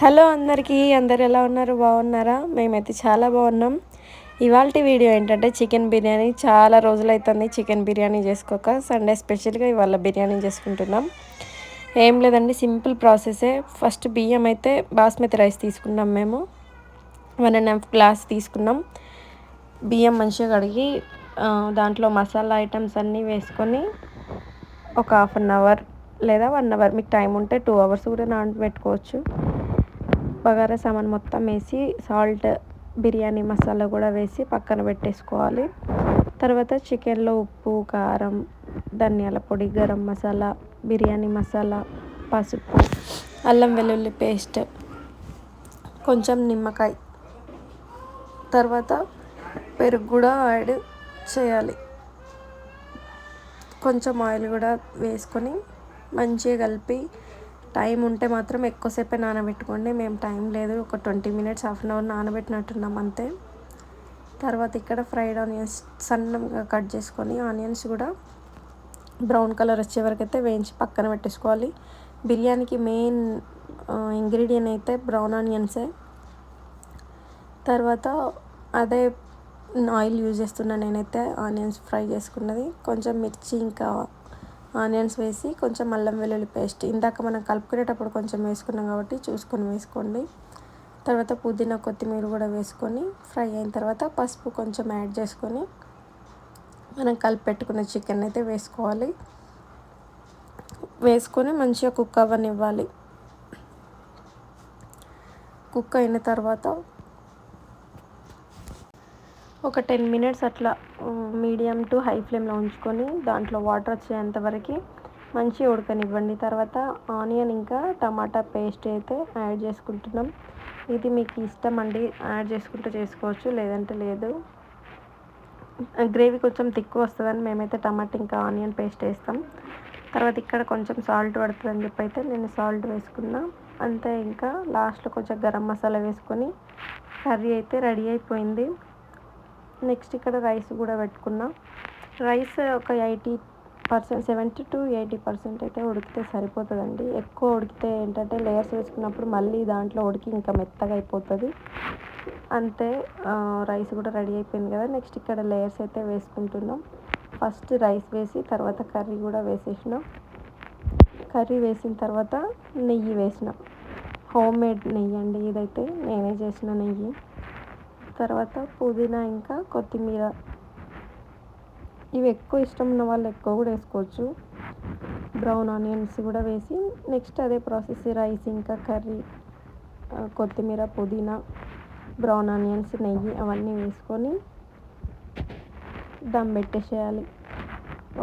Hello అందరికీ అందరు ఎలా ఉన్నారు? బాగున్నారా? మేమైతే చాలా బాగున్నాం. ఇవాళ వీడియో ఏంటంటే చికెన్ బిర్యానీ. చాలా రోజులైతుంది చికెన్ బిర్యానీ చేసుకోక. సండే స్పెషల్గా ఇవాళ బిర్యానీ చేసుకుంటున్నాం. ఏం లేదండి సింపుల్ ప్రాసెసే. ఫస్ట్ బియ్యం అయితే బాస్మతి రైస్ తీసుకున్నాం మేము. వన్ అండ్ హాఫ్ గ్లాస్ తీసుకున్నాం. బియ్యం మంచిగా కడిగి దాంట్లో మసాలా ఐటమ్స్ అన్నీ వేసుకొని ఒక హాఫ్ అన్ అవర్ లేదా వన్ అవర్ మీకు టైం ఉంటే టూ అవర్స్ కూడా నానబెట్టుకోవచ్చు. బగారా సామాన్ మొత్తం వేసి సాల్ట్ బిర్యానీ మసాలా కూడా వేసి పక్కన పెట్టేసుకోవాలి. తర్వాత చికెన్లో ఉప్పు కారం ధనియాల పొడి గరం మసాలా బిర్యానీ మసాలా పసుపు అల్లం వెల్లుల్లి పేస్ట్ కొంచెం నిమ్మకాయ. తర్వాత పెరుగు కూడా యాడ్ చేయాలి. కొంచెం ఆయిల్ కూడా వేసుకొని మంచిగా కలిపి టైం ఉంటే మాత్రం ఎక్కువసేపే నానబెట్టుకోండి. మేము టైం లేదు ఒక twenty minutes half an hour నానబెట్టినట్టున్నాం అంతే. తర్వాత ఇక్కడ ఫ్రైడ్ ఆనియన్స్ సన్నంగా కట్ చేసుకొని ఆనియన్స్ కూడా బ్రౌన్ కలర్ వచ్చే వరకు అయితే వేయించి పక్కన పెట్టేసుకోవాలి. బిర్యానీకి మెయిన్ ఇంగ్రీడియంట్ అయితే బ్రౌన్ ఆనియన్సే. తర్వాత అదే ఆయిల్ యూజ్ చేస్తున్నా నేనైతే ఆనియన్స్ ఫ్రై చేసుకున్నది. కొంచెం మిర్చి ఇంకా ఆనియన్స్ వేసి కొంచెం అల్లం వెల్లుల్లి పేస్ట్ ఇందాక మనం కలుపుకునేటప్పుడు కొంచెం వేసుకున్నాం కాబట్టి చూసుకొని వేసుకోండి. తర్వాత పుదీనా కొత్తిమీర కూడా వేసుకొని ఫ్రై అయిన తర్వాత పసుపు కొంచెం యాడ్ చేసుకొని మనం కలిపి పెట్టుకున్న చికెన్ అయితే వేసుకోవాలి. వేసుకొని మంచిగా కుక్ అవ్వనివ్వాలి. కుక్ అయిన తర్వాత ఒక టెన్ మినిట్స్ అట్లా మీడియం టు హై ఫ్లేమ్లో ఉంచుకొని దాంట్లో వాటర్ వచ్చేంత వరకు ఉడకనివ్వండి. తర్వాత ఆనియన్ ఇంకా టమాటా పేస్ట్ అయితే యాడ్ చేసుకుంటున్నాం. ఇది మీకు ఇష్టం అండి యాడ్ చేసుకుంటే చేసుకోవచ్చు లేదంటే లేదు. గ్రేవీ కొంచెం తిక్కువ వస్తుందని మేమైతే టమాటా ఇంకా ఆనియన్ పేస్ట్ వేస్తాం. తర్వాత ఇక్కడ కొంచెం సాల్ట్ పడుతుందని చెప్పి అయితే నేను సాల్ట్ వేసుకున్నా. అంతే ఇంకా లాస్ట్లో కొంచెం గరం మసాలా వేసుకొని కర్రీ అయితే రెడీ అయిపోయింది. నెక్స్ట్ ఇక్కడ రైస్ కూడా పెట్టుకున్నా. రైస్ ఒక eighty percent seventy to eighty percent అయితే ఉడికితే సరిపోతుందండి. ఎక్కువ ఉడికితే ఏంటంటే లేయర్స్ వేసుకున్నప్పుడు మళ్ళీ దాంట్లో ఉడికి ఇంకా మెత్తగా అయిపోతుంది. అంతే రైస్ కూడా రెడీ అయిపోయింది కదా. నెక్స్ట్ ఇక్కడ లేయర్స్ అయితే వేసుకుంటున్నాం. ఫస్ట్ రైస్ వేసి తర్వాత కర్రీ కూడా వేసేసినాం. కర్రీ వేసిన తర్వాత నెయ్యి వేసినాం. హోమ్ మేడ్ నెయ్యి అండి ఇదైతే. నేనే చేసిన నెయ్యి. తర్వాత పుదీనా ఇంకా కొత్తిమీర. ఇవి ఎక్కువ ఇష్టం ఉన్న వాళ్ళు ఎక్కువ కూడా వేసుకోవచ్చు. బ్రౌన్ ఆనియన్స్ కూడా వేసి నెక్స్ట్ అదే ప్రాసెస్ రైస్ ఇంకా కర్రీ కొత్తిమీర పుదీనా బ్రౌన్ ఆనియన్స్ నెయ్యి అవన్నీ వేసుకొని దమ్ పెట్టేసేయాలి.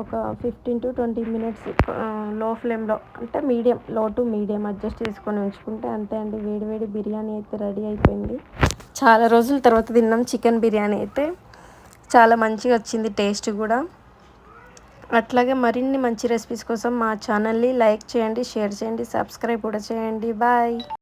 ఒక ఫిఫ్టీన్ టు ట్వంటీ మినిట్స్లో ఫ్లేమ్లో అంటే మీడియం లో టు మీడియం అడ్జస్ట్ చేసుకొని ఉంచుకుంటే అంతే అండి. వేడి వేడి బిర్యానీ అయితే రెడీ అయిపోయింది. చాలా రోజుల తర్వాత తిన్నాం చికెన్ బిర్యానీ అయితే. చాలా మంచిగా వచ్చింది టేస్ట్ కూడా. అట్లాగే మరిన్ని మంచి రెసిపీస్ కోసం మా ఛానల్ని లైక్ చేయండి షేర్ చేయండి సబ్స్క్రైబ్ కూడా చేయండి. బాయ్